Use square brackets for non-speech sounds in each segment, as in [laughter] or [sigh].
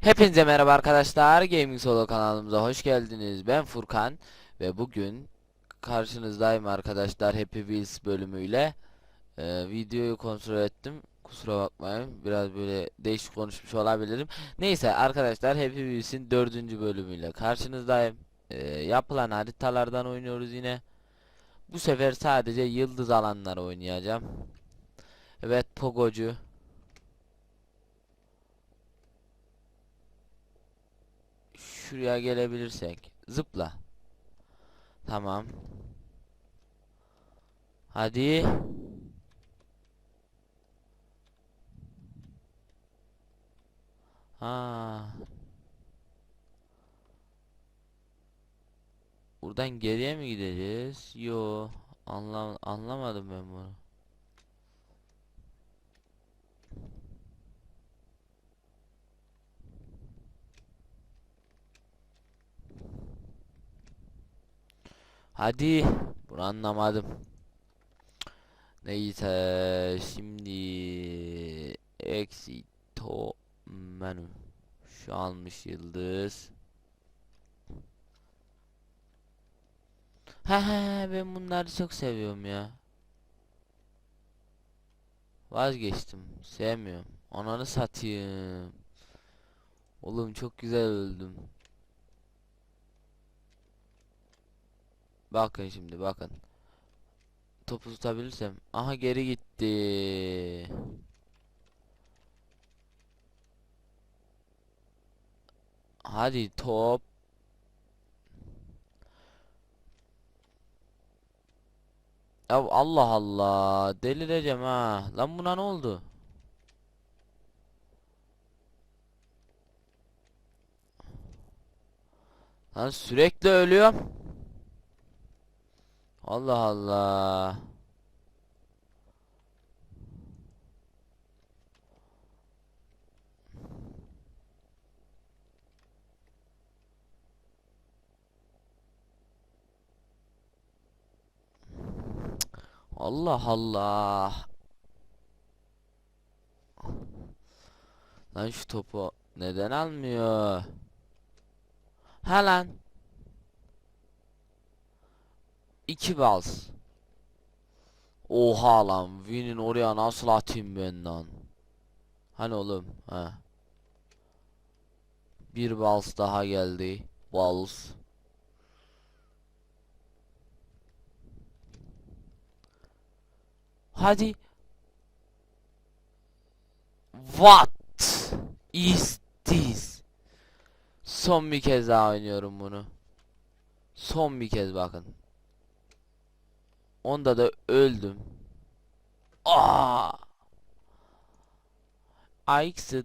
Hepinize merhaba arkadaşlar. Gaming Solo kanalımıza hoş geldiniz. Ben Furkan ve bugün karşınızdayım arkadaşlar Happy Wheels bölümüyle. Ee, videoyu kontrol ettim. Kusura bakmayın. Biraz böyle değişik konuşmuş olabilirim. Neyse arkadaşlar Happy Wheels'in dördüncü bölümüyle karşınızdayım. Ee, yapılan haritalardan oynuyoruz yine. Bu sefer sadece yıldız alanları oynayacağım. Evet Pogocu. Şuraya gelebilirsek. Zıpla. Tamam. Hadi. Ha. Buradan geriye mi gideceğiz? Yo. Anlam anlamadım ben bunu. Hadi. Bunu anlamadım. Neyse şimdi exito menü. Şu almış yıldız. He he ben bunları çok seviyorum ya. Vazgeçtim. Sevmiyorum. Ananı satayım. Oğlum çok güzel öldüm. Bakın şimdi bakın. Topu tutabilirsem. Aha geri gitti. Hadi top. Ya Allah Allah. Delireceğim ha. Lan buna ne oldu? Lan sürekli ölüyorum. Allah Allah. Allah Allah. Lan şu topu neden almıyor? Ha lan. İki bals. Oha lan. Win'in oraya nasıl atayım ben lan? Hani oğlum? Ha. Bir bals daha geldi. Bals. Hadi. What is this? Son bir kez daha oynuyorum bunu. Son bir kez bakın. Onda da öldüm. Aa! Ayksı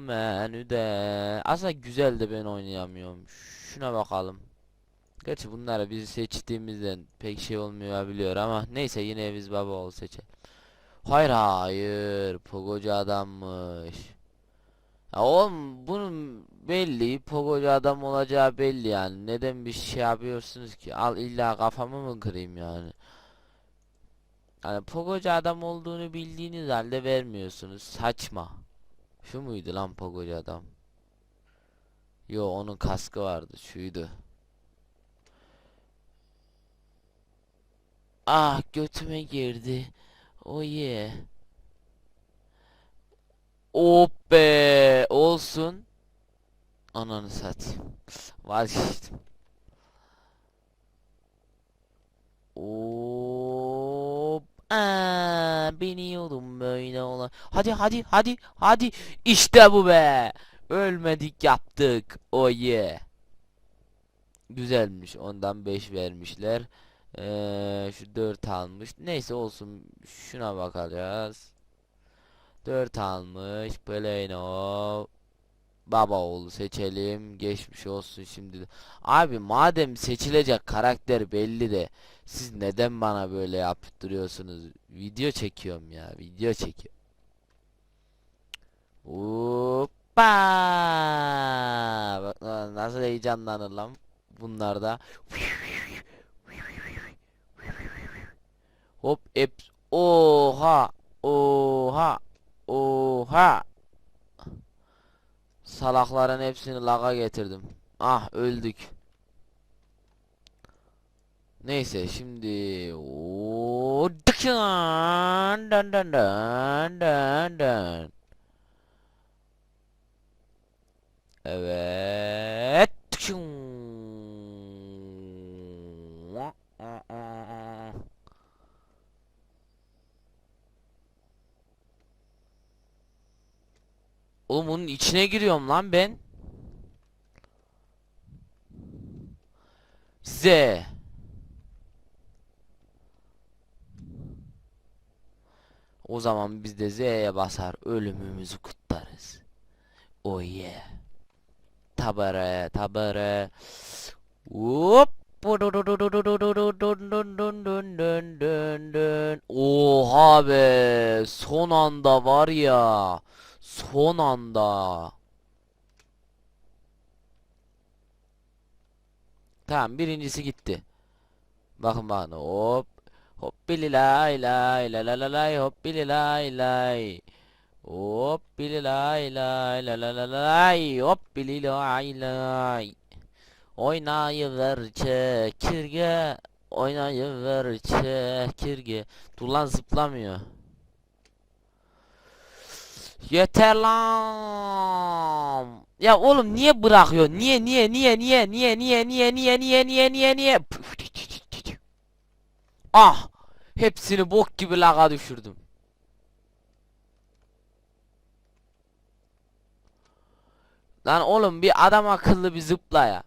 menüde. Aslında güzel de ben oynayamıyorum. Şuna bakalım. Gerçi bunları biz seçtiğimizden pek şey olmuyor biliyor ama neyse yine biz baba ol seçelim. Hayır hayır. Pogocu adammış. Ya oğlum bunun belli Pogocu adam olacağı belli yani. Neden bir şey yapıyorsunuz ki? Al illa kafamı mı kırayım yani? Yani Pogocu adam olduğunu bildiğiniz halde vermiyorsunuz. Saçma. Şu muydu lan Pogocu adam? Yo onun kaskı vardı. Şuydu. Ah götüme girdi. Oh yeah. Oh be olsun. Ananı satayım. Vazgeçtim. Hop. Aa, biliyordum böyle olan. Hadi hadi hadi hadi. İşte bu be. Ölmedik yaptık. Oh yeah. Güzelmiş. Ondan 5 vermişler. Ee, şu 4 almış. Neyse olsun. Şuna bakacağız. 4 almış. Plano. Baba oğlu seçelim. Geçmiş olsun şimdi. Abi madem seçilecek karakter belli de siz neden bana böyle yaptırıyorsunuz? Video çekiyorum ya. Video çekiyorum. Hop. Hoppa! Bak nasıl heyecanlanır lan bunlarda. Hop hep oha oha oha Salakların hepsini laga getirdim. Ah öldük. Neyse şimdi o dın dın dın dın dın. Evet. Oğlum bunun içine giriyorum lan ben. Z. O zaman biz de Z'ye basar ölümümüzü kutlarız. Oh yeah. Tabare tabare. Hop. Oha be son anda var ya son anda. Tamam birincisi gitti. Bakın bakın hop. Hop bili lay lay la la la lay hop bili lay lay. Hop lay lay la la la lay hop lay lay. Oynayıver çekirge. Oynayıver çekirge. Dur lan zıplamıyor Yeter lan Ya oğlum niye bırakıyor niye niye niye niye niye niye niye niye niye niye niye niye Ah Hepsini bok gibi laga düşürdüm Lan oğlum bir adam akıllı bir zıpla ya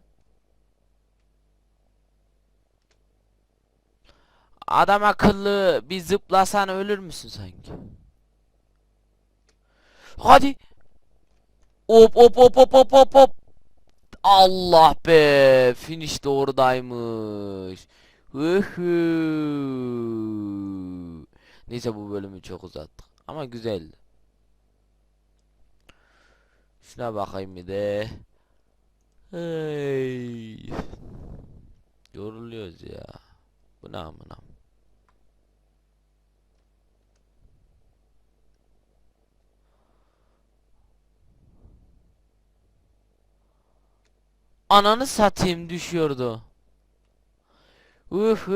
Adam akıllı bir zıplasan ölür müsün sanki? Hadi. Hop hop hop hop hop hop hop. Allah be. Finish de oradaymış. Hıhı. Neyse bu bölümü çok uzattık. Ama güzeldi. Şuna bakayım bir de. Hey. Yoruluyoruz ya. Bu ne amına. Ananı satayım düşüyordu. Uhu,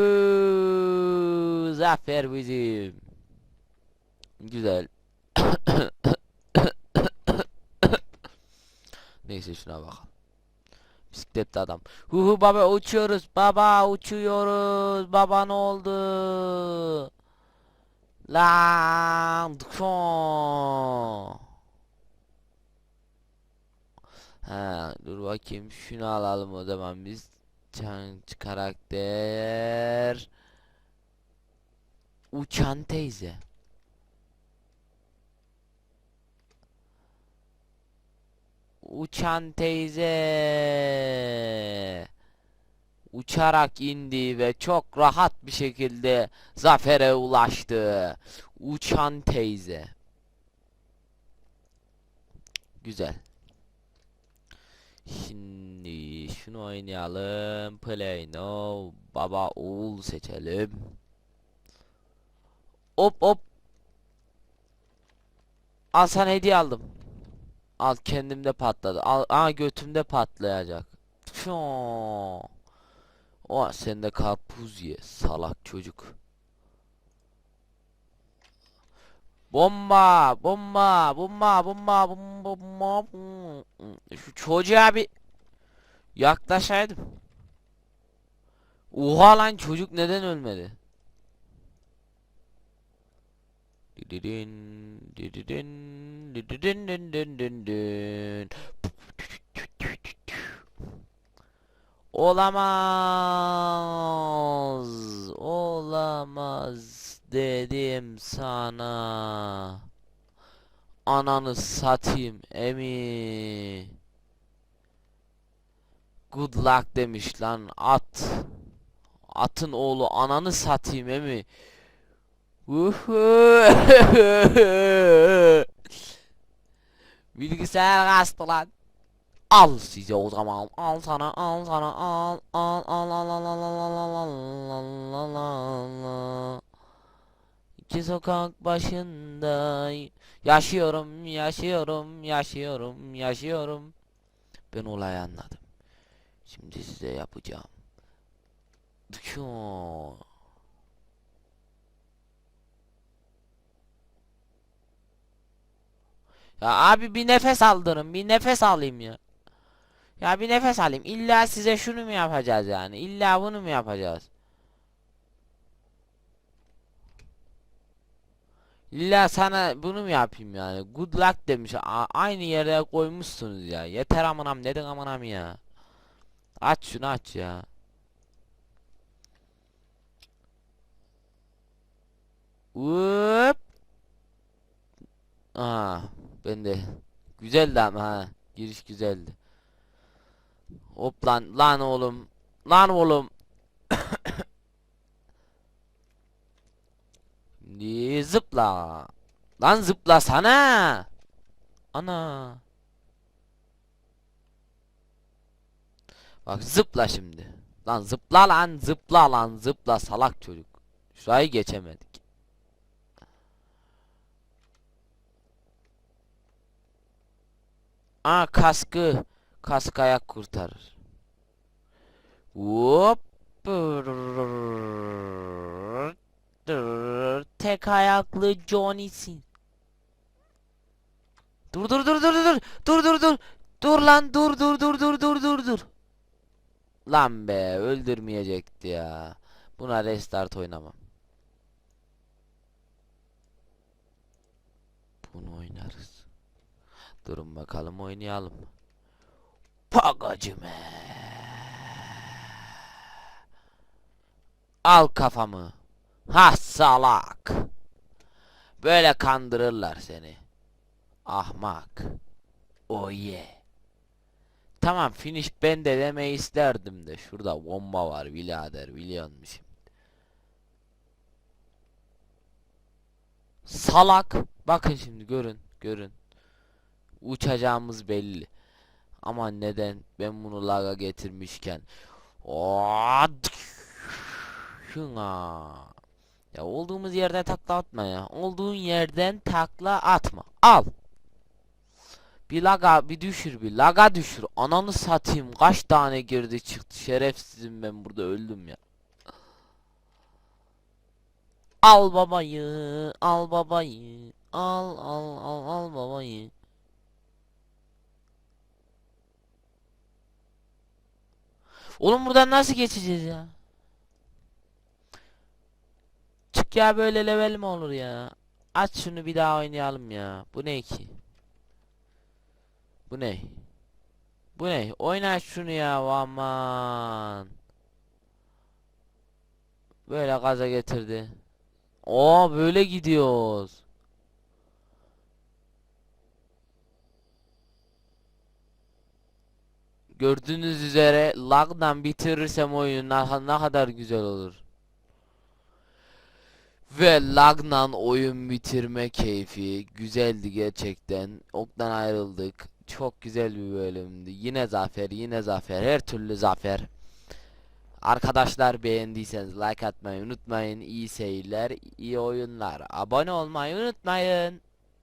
zafer bizim. Güzel. [coughs] Neyse şuna bakalım. Bisikletli adam. Huhu baba uçuyoruz. Baba uçuyoruz. Baba ne oldu? Lan. Ha, dur bakayım şunu alalım o zaman biz. Can karakter. Uçan teyze. Uçan teyze. Uçarak indi ve çok rahat bir şekilde zafere ulaştı. Uçan teyze. Güzel. Şimdi şunu oynayalım. Play now. Baba oğul seçelim. Hop hop. Al sana hediye aldım. Al kendimde patladı. Al, aa götümde patlayacak. Fyo. O sen de karpuz ye salak çocuk. Bomba, bomba, bomba, bomba, bomba, bomba. Bom- Şu çocuğa bir yaklaşaydım. Oha lan çocuk neden ölmedi? Dididin, dididin, dididin, din, din, din, din. Olamaz. Olamaz dedim sana. Ananı satayım emi. Good luck demiş lan at. Atın oğlu ananı satayım emi. Bilgisayar kastı lan. Al size o zaman. Al sana al sana al al al al al al al al al al al İki sokak başında yaşıyorum yaşıyorum yaşıyorum yaşıyorum. Ben olayı anladım. Şimdi size yapacağım. Dükü. Ya abi bir nefes aldırın, bir nefes alayım ya. Ya bir nefes alayım. İlla size şunu mu yapacağız yani? İlla bunu mu yapacağız? İlla sana bunu mu yapayım yani? Good luck demiş. A- aynı yere koymuşsunuz ya. Yeter amanam dedin amanam ya. Aç şunu aç ya. Hop. Aa, ben de. Güzeldi ama ha. Giriş güzeldi. Hop lan lan oğlum. Lan oğlum. Zıpla. Lan zıplasana. Ana. Bak zıpla şimdi. Lan zıpla lan zıpla lan zıpla salak çocuk. Şurayı geçemedik. Aa kaskı. Kask ayak kurtarır. Hop. Tek ayaklı Johnny'sin. Dur dur dur dur dur dur dur dur dur lan dur dur dur dur dur dur dur lan be öldürmeyecekti ya buna restart oynamam bunu oynarız durun bakalım oynayalım Pagacıme al kafamı ha salak böyle kandırırlar seni Ahmak. Oh yeah. Tamam finish ben de demeyi isterdim de. Şurada bomba var birader biliyor musun? Salak. Bakın şimdi görün. Görün. Uçacağımız belli. Ama neden ben bunu laga getirmişken. Şuna. Ya olduğumuz yerden takla atma ya. Olduğun yerden takla atma. Al. Bir laga bir düşür bir laga düşür. Ananı satayım kaç tane girdi çıktı şerefsizim ben burada öldüm ya. Al babayı al babayı al al al al babayı. Oğlum buradan nasıl geçeceğiz ya? Çık ya böyle level mi olur ya? Aç şunu bir daha oynayalım ya. Bu ne ki? Bu ne? Bu ne? Oyna şunu ya aman. Böyle gaza getirdi. Oo böyle gidiyoruz. Gördüğünüz üzere lagdan bitirirsem oyunu ne kadar güzel olur. Ve lagnan oyun bitirme keyfi güzeldi gerçekten. Oktan ayrıldık. Çok güzel bir bölümdü. Yine zafer, yine zafer, her türlü zafer. Arkadaşlar beğendiyseniz like atmayı unutmayın. İyi seyirler, iyi oyunlar. Abone olmayı unutmayın.